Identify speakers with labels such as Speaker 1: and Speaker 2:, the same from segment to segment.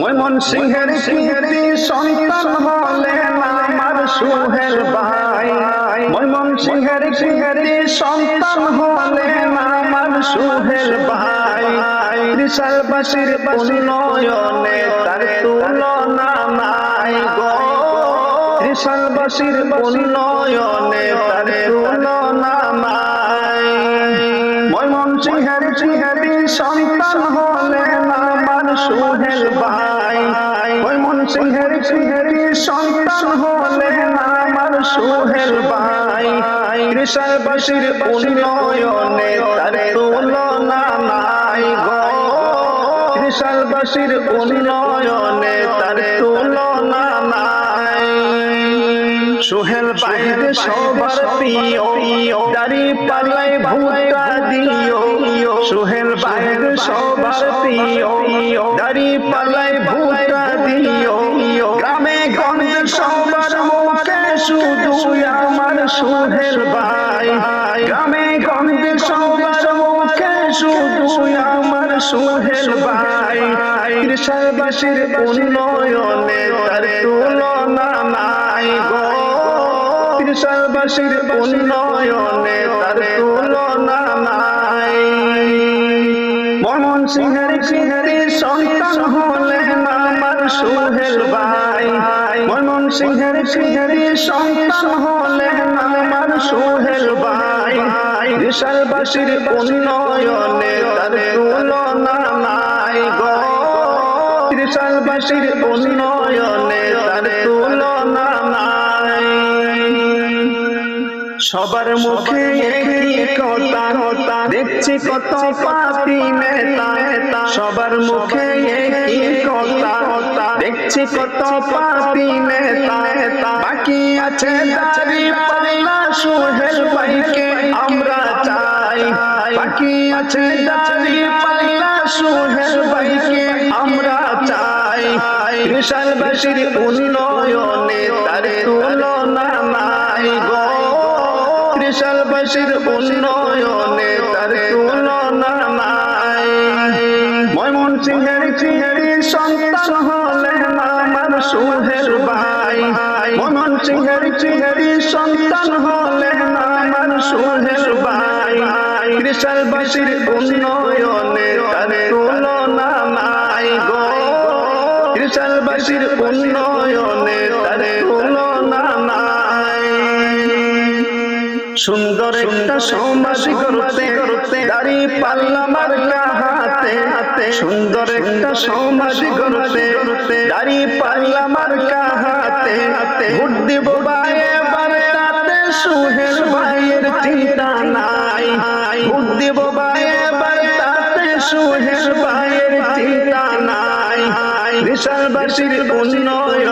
Speaker 1: ময়মন সিংহের কীর্তি সন্তান হলেন আমার সুহেল ভাই। ময়মন সিংহের কীর্তি সন্তান হলেন আমার সুহেল ভাই। বিশালবাসীর উন্নয়নে তার তুলনা নাই গো। বিশালবাসীর উন্নয়নে তার তুলনা নাই। ময়মন সিংহের কীর্তি সন্তান হলেন সুহেল ভাই ময়মন সিংহের কীর্তি সন্তান হলেন আমার সুহেল ভাই। বিশালবাসীর উন্নয়নে তার তুলনা নাই গো। বিশালবাসীর উন্নয়নে তার তুলনা নাই। সোহেল বাইরে সবার প্রিয় দাড়ি পাল্লাই ভুতা দিও। সোহেল বাইরে সবার পাল্লাই ভুতা দিও। গ্রামে গঞ্জে সবার মুখে শুধু আমার সোহেল ভাই গ্রামে গঞ্জে সবার মুখে শুধু আমার সোহেল ভাই কৃষকবাসীর উন্নয়নে তার তুলনা নাই গো। কৃষকবাসীর উন্নয়নে তার তুলনা নাই। মনন সিংহের সিংহের সন্তান হলেন আমার সোহেল ভাই। মনন সিংহের সিংহের সন্তান হলেন আমার সোহেল ভাই। বিশালবাসীর উন্নয়নে তার তুলনা নাই গো। বিশালবাসীর উন্নয়নে তার তুলনা নাই। সবার মুখে একই দেখছি কত পাপি নেতা, সবার মুখে একই কথা দেখছি কত পাপি নেতা, বাকি আছে সোহেল ভাইকে আমরা চাই। বাকি আছে দাড়ি পাল্লা সোহেল ভাইকে আমরা চাই। বিশালবাসীর উন্নয়নে তার তুলনা নাই গো। ত্রিশালবাসীর উন্নয়নে তার তুলনা নাই। ময়মন সিংহের চিহরি সন্তান হলেন আমার সুহেল ভাই। ময়মন সিংহের চিহরি সন্তান হলেন আমার সুহেল ভাই। ত্রিশালবাসীর উন্নয়নে তার তুলনা নাই গো। ত্রিশালবাসীর উন্নয়নে তার তুলনা সুন্দর একটা সমাজ করতে করতে দাড়ি পাল্লা মার্কা হাতে হাতে সুন্দর একটা সমাজ করতে করতে দাড়ি পাল্লা মার্কা হাতে হাতে ভোট দিব বায়ে বারে তাতে সুহেল ভাইয়ের চিন্তা নাই। ভোট দিব বায়ে বারে তাতে সুহেল ভাইয়ের চিন্তা নাই। বিশালবাসীর উন্নয়নে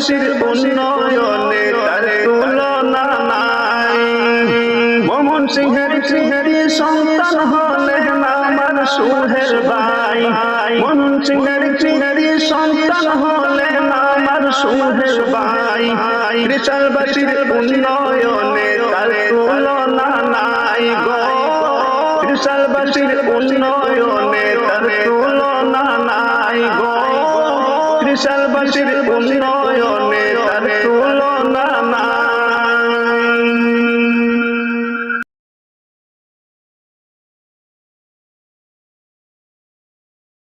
Speaker 1: বিশালবাসীর উন্নয়নে তার তুলনা নাই। মমন সিংহের সিংহেরি সন্তান হলেন আমার সুহেল ভাই। মমন সিংহের সিংহেরি সন্তান হলেন আমার সুহেল ভাই। বিশালবাসীর উন্নয়নে তার তুলনা নাই গো। বিশালবাসীর উন্নয়নে তার তুলনা বিশালবাসীর উন্নয়নে তার